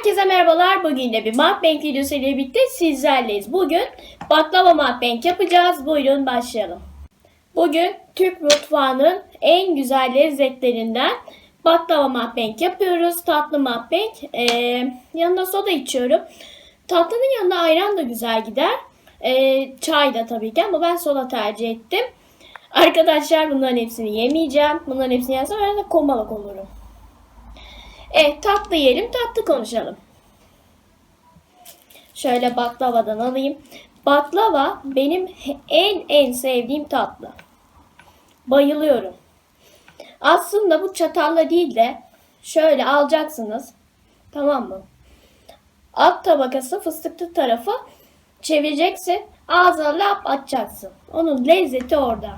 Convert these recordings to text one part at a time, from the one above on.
Herkese merhabalar. Bugün de bir mukbang videosu ile birlikte sizlerleyiz. Bugün baklava mukbang yapacağız. Buyurun başlayalım. Bugün Türk mutfağının en güzel lezzetlerinden baklava mukbang yapıyoruz. Tatlı mukbang. Ee, yanında soda içiyorum. Tatlının yanında ayran da güzel gider. Ee, çay da tabii ki ama ben soda tercih ettim. Arkadaşlar bunların hepsini yemeyeceğim. Bunların hepsini yersem ben de komalak olurum. Evet tatlı yiyelim tatlı konuşalım. Şöyle baklavadan alayım. Baklava benim en en sevdiğim tatlı. Bayılıyorum. Aslında bu çatalla değil de şöyle alacaksınız. Tamam mı? Alt tabakası fıstıklı tarafı çevireceksin. Ağzına lap atacaksın. Onun lezzeti orada.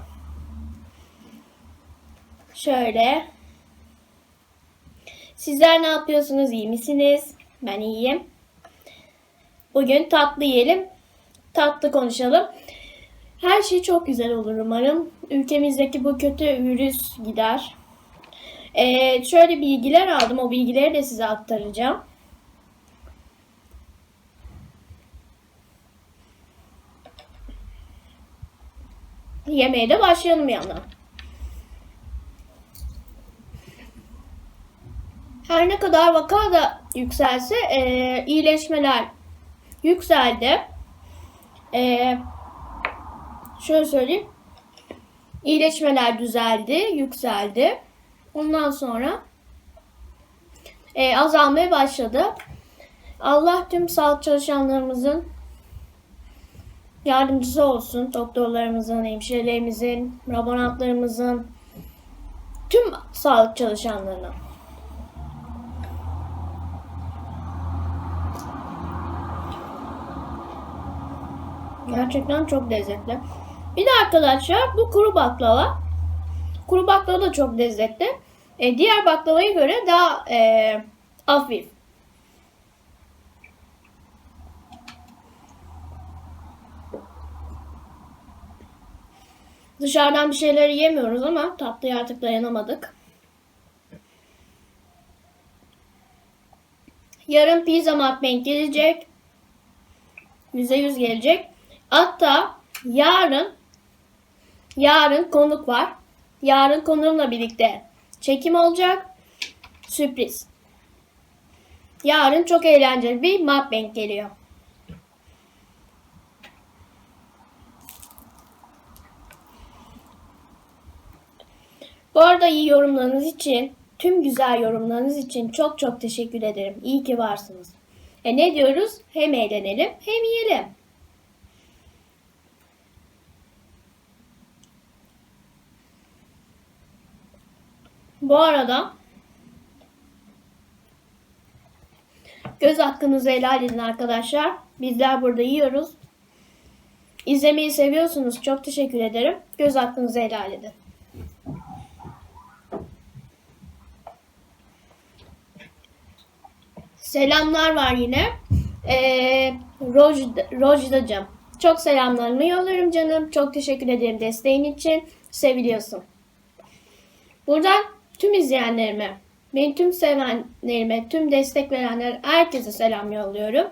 Şöyle Sizler ne yapıyorsunuz? İyi misiniz? Ben iyiyim. Bugün tatlı yiyelim. Tatlı konuşalım. Her şey çok güzel olur umarım. Ülkemizdeki bu kötü virüs gider. Ee, şöyle bilgiler aldım. O bilgileri de size aktaracağım. Yemeğe de başlayalım yandan. Her ne kadar vaka da yükselse e, iyileşmeler yükseldi. E, şöyle söyleyeyim. İyileşmeler düzeldi, yükseldi. Ondan sonra e, azalmaya başladı. Allah tüm sağlık çalışanlarımızın yardımcısı olsun. Doktorlarımızın, hemşirelerimizin, laborantlarımızın, tüm sağlık çalışanlarına. Gerçekten çok lezzetli. Bir de arkadaşlar bu kuru baklava. Kuru baklava da çok lezzetli. E, diğer baklavaya göre daha e, hafif. Dışarıdan bir şeyler yemiyoruz ama tatlıya artık dayanamadık. Yarın pizza mukbang gelecek. %100 gelecek. Hatta yarın yarın konuk var. Yarın konuğumla birlikte çekim olacak. Sürpriz. Yarın çok eğlenceli bir mukbang geliyor. Bu arada iyi yorumlarınız için, tüm güzel yorumlarınız için çok çok teşekkür ederim. İyi ki varsınız. E ne diyoruz? Hem eğlenelim hem yiyelim. Bu arada göz hakkınızı helal edin arkadaşlar. Bizler burada yiyoruz. İzlemeyi seviyorsunuz. Çok teşekkür ederim. Göz hakkınızı helal edin. Selamlar var yine. Ee, Rojda, Rojda'cığım. Çok selamlarımı yollarım canım. Çok teşekkür ederim desteğin için. Seviliyorsun. Buradan tüm izleyenlerime, beni tüm sevenlerime, tüm destek verenler herkese selam yolluyorum.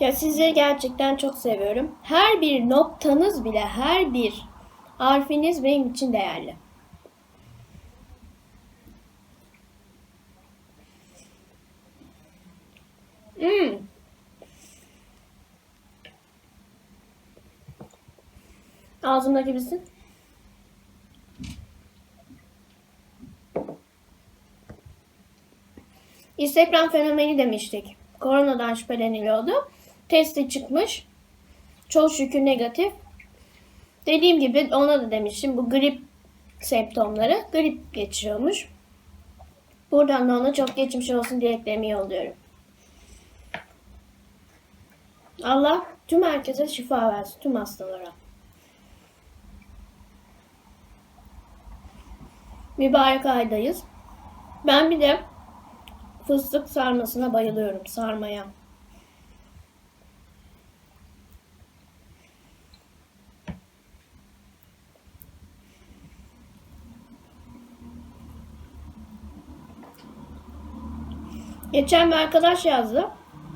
Ya sizleri gerçekten çok seviyorum. Her bir noktanız bile, her bir harfiniz benim için değerli. Hmm. Ağzımdaki bilsin. Instagram fenomeni demiştik. Koronadan şüpheleniliyordu. Testi çıkmış. Çok şükür negatif. Dediğim gibi ona da demiştim. Bu grip semptomları. Grip geçiriyormuş. Buradan da ona çok geçmiş olsun dileklerimi yolluyorum. Allah tüm herkese şifa versin. Tüm hastalara. Mübarek aydayız. Ben bir de fıstık sarmasına bayılıyorum. Sarmaya. Geçen bir arkadaş yazdı.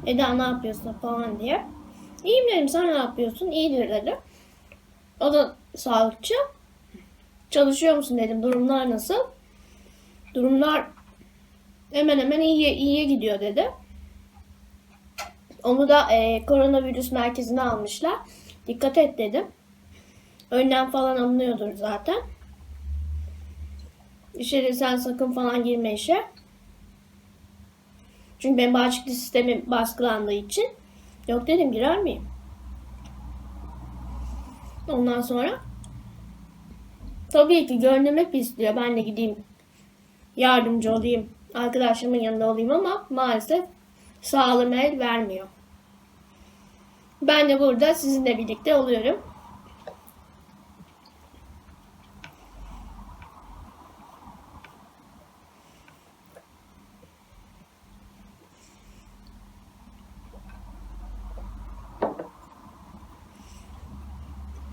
Eda ne yapıyorsun falan diye. İyiyim dedim sen ne yapıyorsun? İyidir dedi. O da sağlıkçı. Çalışıyor musun dedim. Durumlar nasıl? Durumlar hemen hemen iyiye, iyiye gidiyor dedi. Onu da e, koronavirüs merkezine almışlar. Dikkat et dedim. Önlem falan alınıyordur zaten. İşe sen sakın falan girme işe. Çünkü benim bağışıklık sistemim baskılandığı için. Yok dedim girer miyim? Ondan sonra tabii ki gönlüm hep istiyor. Ben de gideyim yardımcı olayım. Arkadaşlarımın yanında olayım ama maalesef sağlığım el vermiyor. Ben de burada sizinle birlikte oluyorum.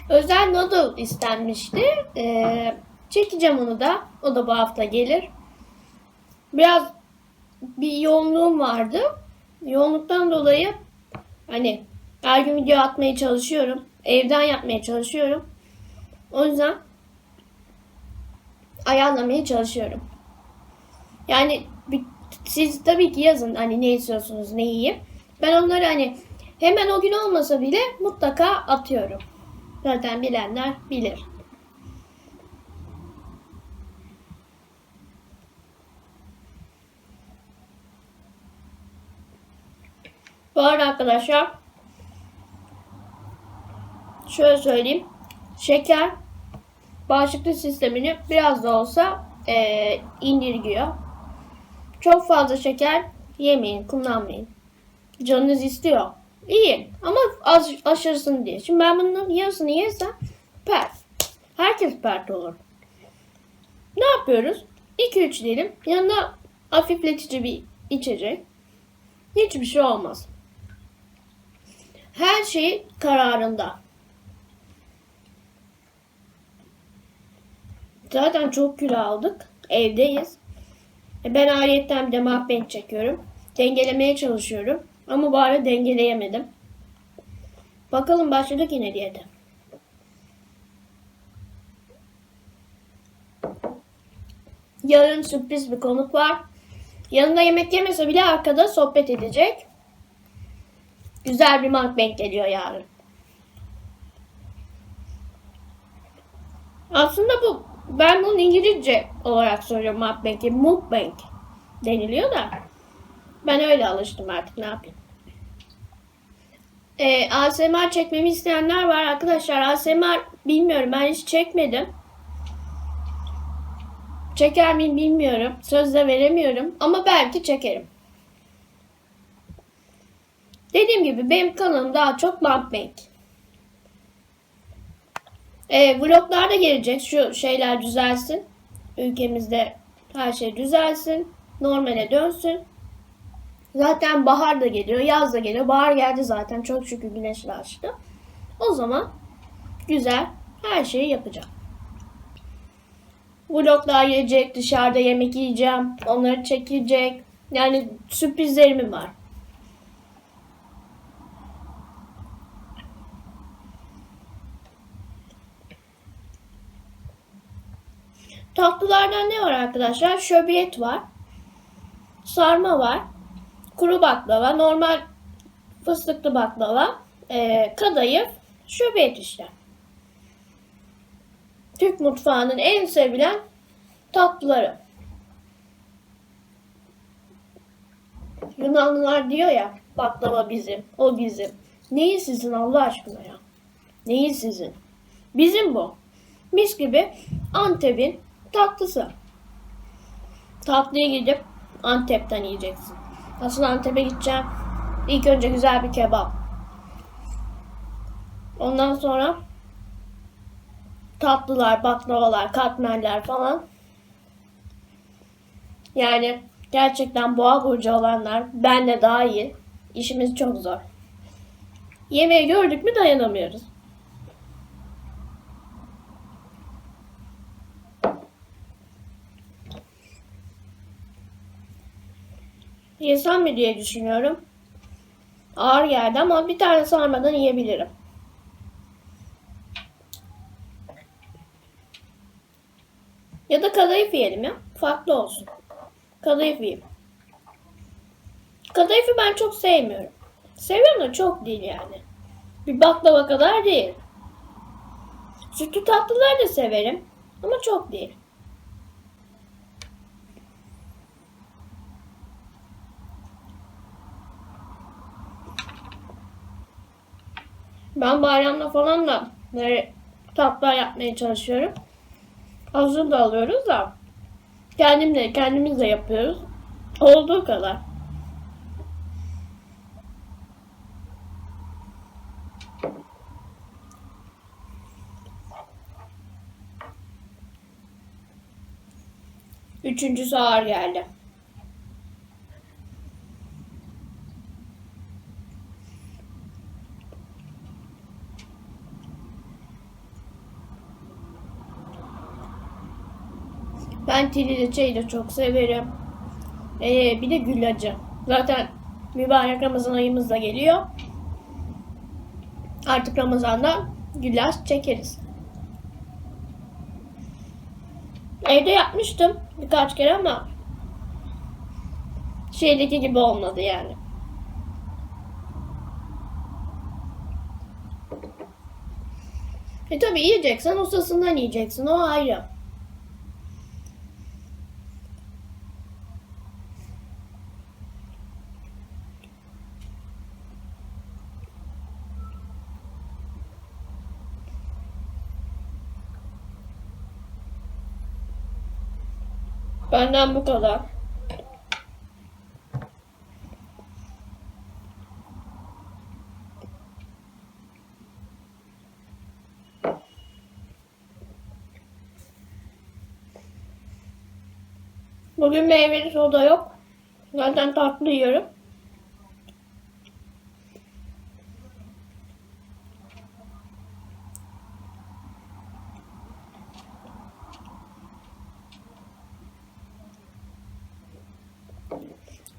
Özel noodle istenmişti. Ee, çekeceğim onu da. O da bu hafta gelir. Biraz bir yoğunluğum vardı. Yoğunluktan dolayı hani her gün video atmaya çalışıyorum. Evden yapmaya çalışıyorum. O yüzden ayarlamaya çalışıyorum. Yani siz tabii ki yazın hani ne istiyorsunuz, ne iyi. Ben onları hani hemen o gün olmasa bile mutlaka atıyorum. Zaten bilenler bilir. Bu arada arkadaşlar şöyle söyleyeyim. Şeker bağışıklık sistemini biraz da olsa eee indirgiyor. Çok fazla şeker yemeyin, kullanmayın. Canınız istiyor. İyi ama az aşırısını diye. Şimdi ben bunun yarısını yersem pert. Herkes pert olur. Ne yapıyoruz? 2-3 diyelim. Yanına hafifletici bir içecek. Hiçbir şey olmaz. Her şey kararında. Zaten çok kilo aldık. Evdeyiz. E Ben ayrıyetten bir de mahbenç çekiyorum. Dengelemeye çalışıyorum. Ama bu ara dengeleyemedim. Bakalım başladık yine diyete. Yarın sürpriz bir konuk var. Yanında yemek yemese bile arkada sohbet edecek. Güzel bir mukbang geliyor yarın. Aslında bu ben bunu İngilizce olarak söylüyorum mukbang'i. Mukbang deniliyor da. Ben öyle alıştım artık ne yapayım. Ee, ASMR çekmemi isteyenler var arkadaşlar. ASMR bilmiyorum ben hiç çekmedim. Çeker miyim bilmiyorum. Söz de veremiyorum ama belki çekerim. Dediğim gibi benim kanalım daha çok mukbang. Ee, vloglar da gelecek. Şu şeyler düzelsin. Ülkemizde her şey düzelsin. Normale dönsün. Zaten bahar da geliyor, yaz da geliyor. Bahar geldi zaten. Çok şükür güneşle açtı. O zaman güzel her şeyi yapacağım. Vloglar gelecek, dışarıda yemek yiyeceğim. Onları çekilecek. Yani sürprizlerim var. Tatlılardan ne var arkadaşlar? Şöbiyet var. Sarma var. Kuru baklava, normal fıstıklı baklava, e, kadayıf, şöbiyet işte. Türk mutfağının en sevilen tatlıları. Yunanlılar diyor ya baklava bizim, o bizim. Neyi sizin Allah aşkına ya? Neyi sizin? Bizim bu. Mis gibi Antep'in tatlısı. Tatlıya gidip Antep'ten yiyeceksin. Asıl Antep'e gideceğim. İlk önce güzel bir kebap. Ondan sonra tatlılar, baklavalar, katmerler falan. Yani gerçekten boğa burcu olanlar ben de dahil işimiz çok zor. Yemeği gördük mü dayanamıyoruz. Yesem mi diye düşünüyorum. Ağır geldi ama bir tane sarmadan yiyebilirim. Ya da kadayıf yiyelim ya. Farklı olsun. Kadayıf yiyeyim. Kadayıfı ben çok sevmiyorum. Seviyorum da çok değil yani. Bir baklava kadar değil. Sütlü tatlıları da severim. Ama çok değil. Ben bayramda falan da böyle tatlılar yapmaya çalışıyorum. Hazır da alıyoruz da kendimle kendimiz de yapıyoruz. Olduğu kadar. Üçüncüsü ağır geldi. Ben trileçeyi de çok severim. Ee, bir de güllacı. Zaten mübarek Ramazan ayımız da geliyor. Artık Ramazan'da güllaç çekeriz. Evde yapmıştım birkaç kere ama şeydeki gibi olmadı yani. E tabi yiyeceksen ustasından yiyeceksin o ayrı. Benden bu kadar. Bugün meyveli soda yok. Zaten tatlı yiyorum.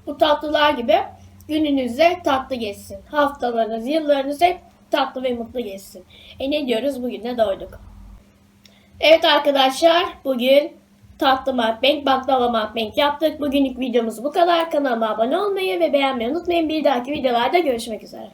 Bu tatlılar gibi gününüzde tatlı geçsin. Haftalarınız, yıllarınız hep tatlı ve mutlu geçsin. E ne diyoruz? Bugün de doyduk. Evet arkadaşlar bugün tatlı mukbang, baklava mukbang yaptık. Bugünlük videomuz bu kadar. Kanalıma abone olmayı ve beğenmeyi unutmayın. Bir dahaki videolarda görüşmek üzere.